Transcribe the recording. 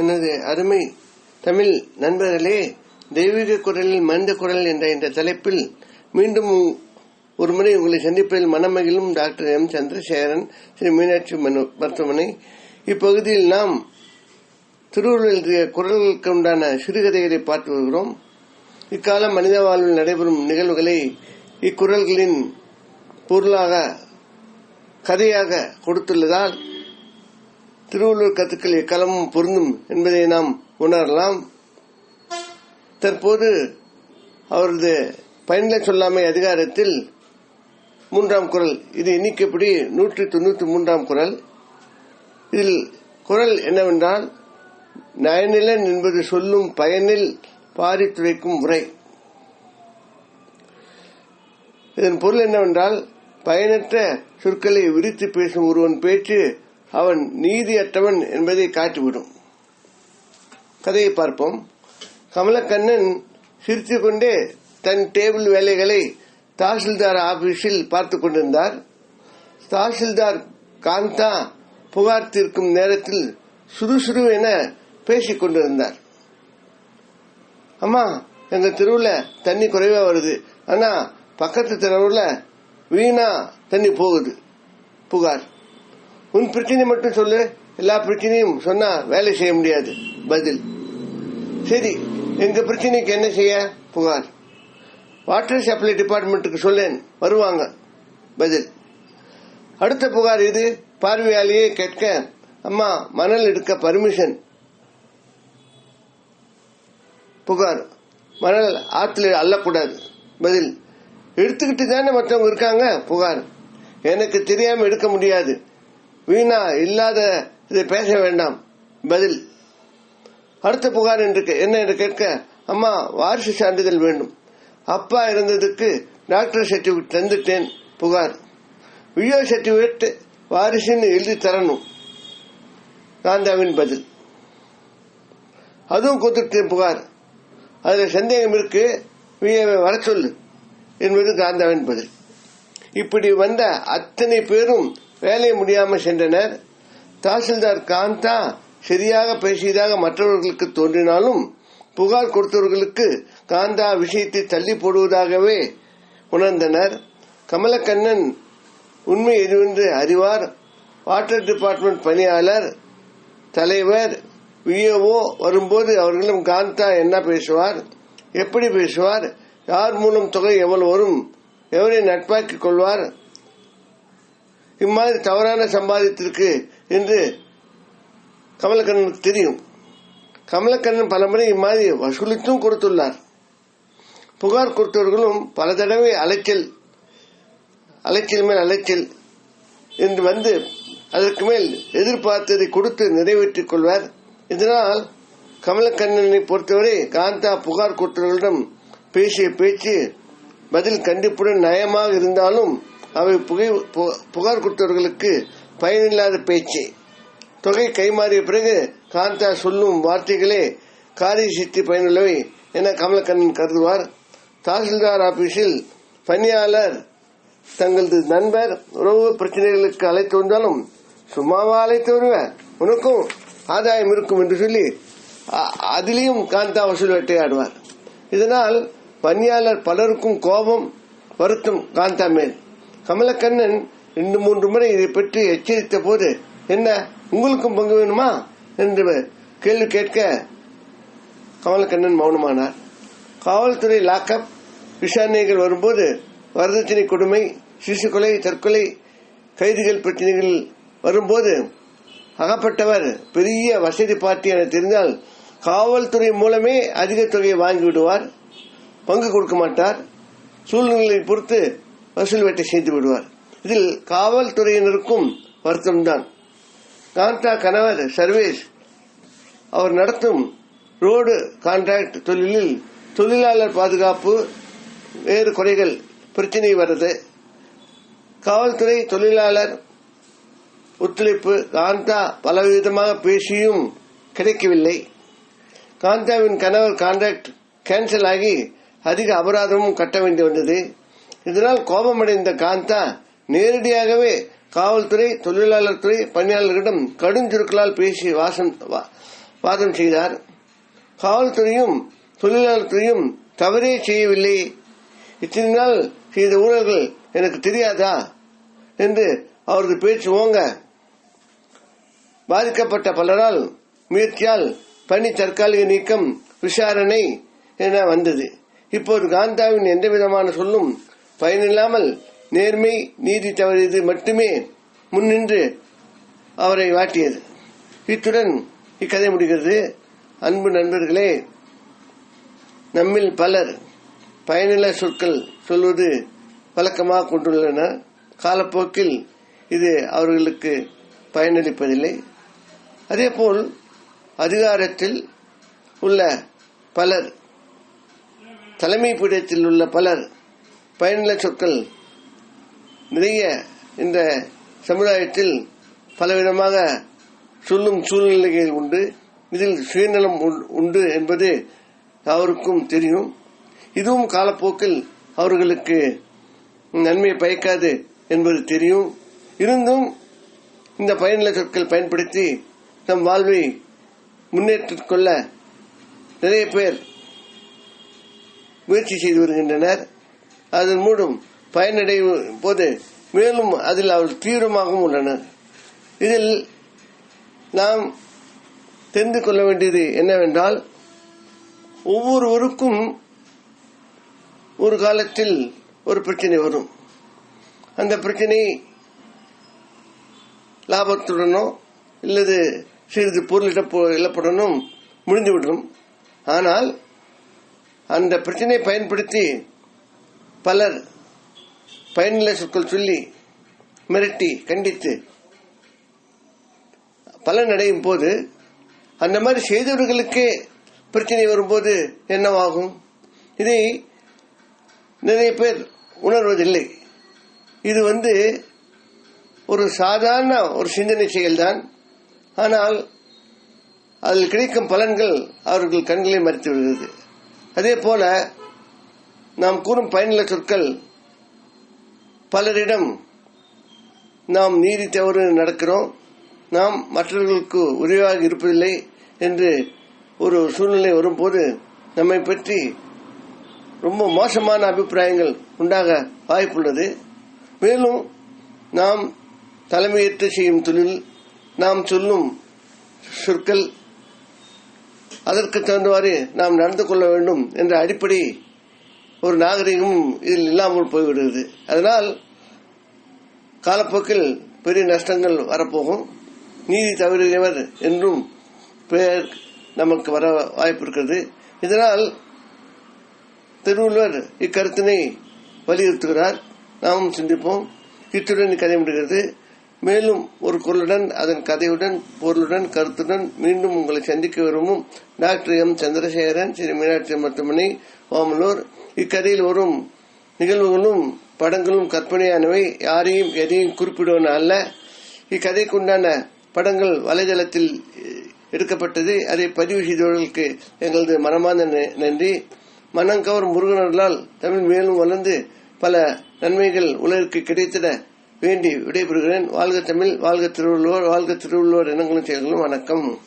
எனது அருமை தமிழ் நண்பர்களே தெய்வீக குரலில் மனித குரல் என்ற இந்த தலைப்பில் மீண்டும் ஒரு முறை உங்களை சந்திப்பதில் மனமகிழும் டாக்டர் எம். சந்திரசேகரன் ஸ்ரீ மீனாட்சி மனு மருத்துவமனை. இப்பகுதியில் நாம் திருவள்ளுவர் குரல்களுக்கு உண்டான சிறுகதைகளை பார்த்து வருகிறோம். இக்கால மனித வாழ்வில் நடைபெறும் நிகழ்வுகளை இக்குரல்களின் பொருளாக கதையாக கொடுத்துள்ளதால் திருவள்ளுவர் கருத்துக்கள் எக்காலமும் பொருந்தும் என்பதை நாம் உணரலாம். தற்போது அவரது பயனில சொல்லாமை அதிகாரத்தில் மூன்றாம் குரல். இது எண்ணிக்கைப்படி நூற்றி தொண்ணூத்தி மூன்றாம் குரல். இதில் குரல் என்னவென்றால் நயனிலன் என்பது சொல்லும் பயனில் பாரித்துரைக்கும் முறை இதன் பொருள் என்னவென்றால் பயனற்ற சொற்களை விரித்து பேசும் ஒருவன் பேச்சு அவன் நீதியற்றவன் என்பதை காட்டிவிடும். கதையை பார்ப்போம். கமலக்கண்ணன் சிரித்து கொண்டே தன் டேபிள் வேலைகளை தாசில்தார் ஆபீஸில் பார்த்து கொண்டிருந்தார். தாசில்தார் காந்தா புகார் தீர்க்கும் நேரத்தில் சுறுசுறு என பேசிக் கொண்டிருந்தார். அம்மா எங்க தெருவுல தண்ணி குறைவா வருது. ஆனா பக்கத்து தெருவுல வீணா தண்ணி போகுது. புகார். உன் பிரச்சனை மட்டும் சொல்லு. எல்லா பிரச்சனையும் சொன்னா வேலை செய்ய முடியாது. பதில். சரி எங்க பிரச்சனைக்கு என்ன செய்ய? புகார். வாட்டர் சப்ளை டிபார்ட்மெண்ட்டுக்கு சொல்லேன். வருவாங்க. பதில். அடுத்த புகார் இது பார்வையாலேயே கேட்க அம்மா மணல் எடுக்க பர்மிஷன் புகார். மணல் ஆத்துல அள்ளக்கூடாது பதில். எடுத்துக்கிட்டு தானே மற்றவங்க இருக்காங்க? புகார். எனக்கு தெரியாம எடுக்க முடியாது. வீணா இல்லாத இதை பேச வேண்டாம். பதில். அடுத்த புகார் என்று என்ன என்று கேட்க அம்மா வாரிசு சான்றிதழ் வேண்டும். அப்பா இருந்ததுக்கு டாக்டர் சர்டிபிகேட் தந்துட்டேன் புகார். வியோ சர்டிபிகேட் வாரிசுன்னு எழுதி தரணும். காந்தாவின் பதில். அதுவும் கொடுத்துட்டேன் புகார். அதுல சந்தேகம் இருக்கு விஏவை வர சொல்லு என்பது காந்தாவின் பதில். இப்படி வந்த அத்தனை பேரும் வேலை முடியாமல் சென்றனர். தாசில்தார் காந்தா சரியாக பேசியதாக மற்றவர்களுக்கு தோன்றினாலும் புகார் கொடுத்தவர்களுக்கு காந்தா விஷயத்தை தள்ளி போடுவதாகவே உணர்ந்தனர். கமலக்கண்ணன் உண்மை எதுவென்று அறிவார். வாட்டர் டிபார்ட்மெண்ட் பணியாளர் தலைவர் விஏஓ வரும்போது அவர்களும் காந்தா என்ன பேசுவார் எப்படி பேசுவார் யார் மூலம் தொகை எவ்வளவு வரும் எவரை நட்பாக்கிக் கொள்வார் இம்மாதிரி தவறான சம்பாதித்திருக்கு என்று கமலக்கண்ணனுக்கு தெரியும். கமலக்கண்ணன் பலமுறை இம்மாதிரி வசூலித்தும் கொடுத்துள்ளார். புகார் கொடுத்தவர்களும் பல தடவை அலைச்சல் அலைச்சல் மேல் அலைச்சல் என்று வந்து அதற்கு மேல் எதிர்பார்த்ததை கொடுத்து நிறைவேற்றிக் கொள்வார். இதனால் கமலக்கண்ணனை பொறுத்தவரை காந்தா புகார் கொடுத்தவர்களிடம் பேசிய பேச்சு பதில் கண்டிப்புடன் நயமாக இருந்தாலும் அவை புகை புகார் கொடுத்தவர்களுக்கு பயனில்லாத பேச்சு. தொகை கைமாறிய பிறகு காந்தா சொல்லும் வார்த்தைகளே காரிய சித்தி பயனுள்ளவை என கமலக்கண்ணன் கருதுவார். தாசில்தார் ஆபீஸில் பணியாளர் தங்களது நண்பர் உறவு பிரச்சனைகளுக்கு அழைத்து வந்தாலும் சும்மாவா அழைத்து வருவேன் உனக்கும் ஆதாயம் இருக்கும் என்று சொல்லி அதிலையும் காந்தா வசூல் வேட்டையாடுவார். இதனால் பணியாளர் பலருக்கும் கோபம் வருத்தம் காந்தா மேல். கமலக்கண்ணன் ரெண்டு மூன்று முறை இதை பற்றி எச்சரித்த போது என்ன உங்களுக்கும் பங்கு வேணுமா? என்று கேள்வி கேட்க கமலக்கண்ணன் மௌனமானார். காவல்துறை லாக்அப் விசாரணைகள் வரும்போது வரதட்சணை கொடுமை சிசு கொலை தற்கொலை கைதிகள் பிரச்சனைகள் வரும்போது அகப்பட்டவர் பெரிய வசதி பார்ட்டி என தெரிந்தால் காவல்துறை மூலமே அதிக தொகையை வாங்கி விடுவார் பங்கு கொடுக்க மாட்டார். சூழ்நிலையை பொறுத்து வசூல் வேட்டை செய்து விடுவார். இதில் காவல்துறையினருக்கும் வருத்தம்தான். காந்தா கணவர் சர்வேஸ் அவர் நடத்தும் ரோடு கான்ட்ராக்ட் தொழிலில் தொழிலாளர் பாதுகாப்பு வேறு குறைகள் பிரச்சனை வருது காவல்துறை தொழிலாளர் ஒத்துழைப்பு காந்தா பலவிதமாக பேசியும் கிடைக்கவில்லை. காந்தாவின் கணவர் கான்ட்ராக்ட் கேன்சல் ஆகி அதிக அபராதமும் கட்ட வேண்டி வந்தது. இதனால் கோபமடைந்த காந்தா நேரடியாகவே காவல்துறை தொழிலாளர் துறை பணியாளர்களிடம் கடுஞ்சுருக்களால் பேசி வாசம் வா- வாதம் செய்தார். காவல்துறையும் தொழிலாளர் துறையும் தவறே செய்யவில்லை. இத்தனை நாள் செய்த ஊழல்கள் எனக்கு தெரியாதா? என்று அவரது பேச்சு ஓங்க பாதிக்கப்பட்ட பலரால் முயற்சியால் பணி தற்காலிக நீக்கம் விசாரணை என வந்தது. இப்போது காந்தாவின் எந்த விதமான சொல்லும் பயனில்லாமல் நேர்மை நீதி தவறியது மட்டுமே முன்னின்று அவரை வாட்டியது. இத்துடன் இக்கதை முடிகிறது. அன்பு நண்பர்களே நம்மில் பலர் பயனில்ல சொற்கள் சொல்வது வழக்கமாக கொண்டுள்ளனர். காலப்போக்கில் இது அவர்களுக்கு பயனளிப்பதில்லை. அதேபோல் அதிகாரத்தில் உள்ள பலர் தலைமை பீடத்தில் உள்ள பலர் பயனுள்ள சொற்கள் நிறைய இந்த சமுதாயத்தில் பலவிதமாக சொல்லும் சூழ்நிலைகள் உண்டு. இதில் சுயநலம் உண்- உண்டு என்பது அவருக்கும் தெரியும். இதுவும் காலப்போக்கில் அவர்களுக்கு நன்மை பயக்காது என்பது தெரியும். இருந்தும் இந்த பயனுள்ள சொற்கள் பயன்படுத்தி தம் வாழ்வை முன்னேற்றிக் கொள்ள நிறைய பேர் முயற்சி செய்து வருகின்றனர். அதன் மூலம் பயனடையும் போது மேலும் அதில் அவர்கள் தீவிரமாகவும் உள்ளனர் இதில் நாம் தெரிந்து கொள்ள வேண்டியது என்னவென்றால் ஒவ்வொருவருக்கும் ஒரு காலத்தில் ஒரு பிரச்சனை வரும். அந்த பிரச்சனை லாபத்துடனோ இல்லது சிறிது பொருள் இழப்புடனும் முடிந்துவிடும். ஆனால் அந்த பிரச்சனையை பயன்படுத்தி பலர் பயனில்லை சொற்கள் சொல்லி மிரட்டி கண்டித்து. பலன் அடையும் போது அந்த மாதிரி செய்தவர்களுக்கே பிரச்சனை வரும்போது என்னவாகும்? இதை நிறைய பேர் உணர்வதில்லை. இது வந்து ஒரு சாதாரண ஒரு சிந்தனை செயல்தான். ஆனால் அதில் கிடைக்கும் பலன்கள் அவர்கள் கண்களை மறைத்து விடுகிறது. அதே போல நாம் கூறும் பயனுள்ள சொற்கள் பலரிடம் நாம் நீதி தவறு நடக்கிறோம். நாம் மற்றவர்களுக்கு உதவியாக இருப்பதில்லை என்று ஒரு சூழ்நிலை வரும்போது நம்மை பற்றி ரொம்ப மோசமான அபிப்பிராயங்கள் உண்டாக வாய்ப்புள்ளது. மேலும் நாம் தலைமையேற்று செய்யும் தொழில் நாம் சொல்லும் சொற்கள் அதற்கு தகுந்தவாறு நாம் நடந்து கொள்ள வேண்டும் என்ற அடிப்படை ஒரு நாகரிகமும் இதில் இல்லாமல் போய்விடுகிறது. அதனால் காலப்போக்கில் பெரிய நஷ்டங்கள் வரப்போகும். நீதி தவறியவர் என்றும் பெயர் நமக்கு வர வாய்ப்பு இருக்கிறது. இதனால் திருவள்ளுவர் இக்கருத்தினை வலியுறுத்துகிறார். நாமும் சிந்திப்போம். இத்துடன் கதை முடிகிறது. மேலும் ஒரு குரலுடன் அதன் கதையுடன் பொருளுடன் கருத்துடன் மீண்டும் உங்களை சந்திக்க விரும்பும் டாக்டர் எம். சந்திரசேகரன் ஸ்ரீ மீனாட்சி மருத்துவமனை ஓமலூர். இக்கதையில் வரும் நிகழ்வுகளும் படங்களும் கற்பனையானவை. யாரையும் எதையும் குறிப்பிடுவன அல்ல. இக்கதைக்குண்டான படங்கள் வலைதளத்தில் எடுக்கப்பட்டது. அதை பதிவு செய்தவர்களுக்கு எங்களது மனமார்ந்த ந- நன்றி. மனங்கவர் முருகனர்களால் தமிழ் மேலும் வளர்ந்து பல நன்மைகள் உலகிற்கு கிடைத்திட வேண்டி விடைபெறுகிறேன். வாழ்க தமிழ் வாழ்க திருவள்ளுவர் வாழ்க திருவள்ளுவர் இனங்களும் செயல்களும் வணக்கம்.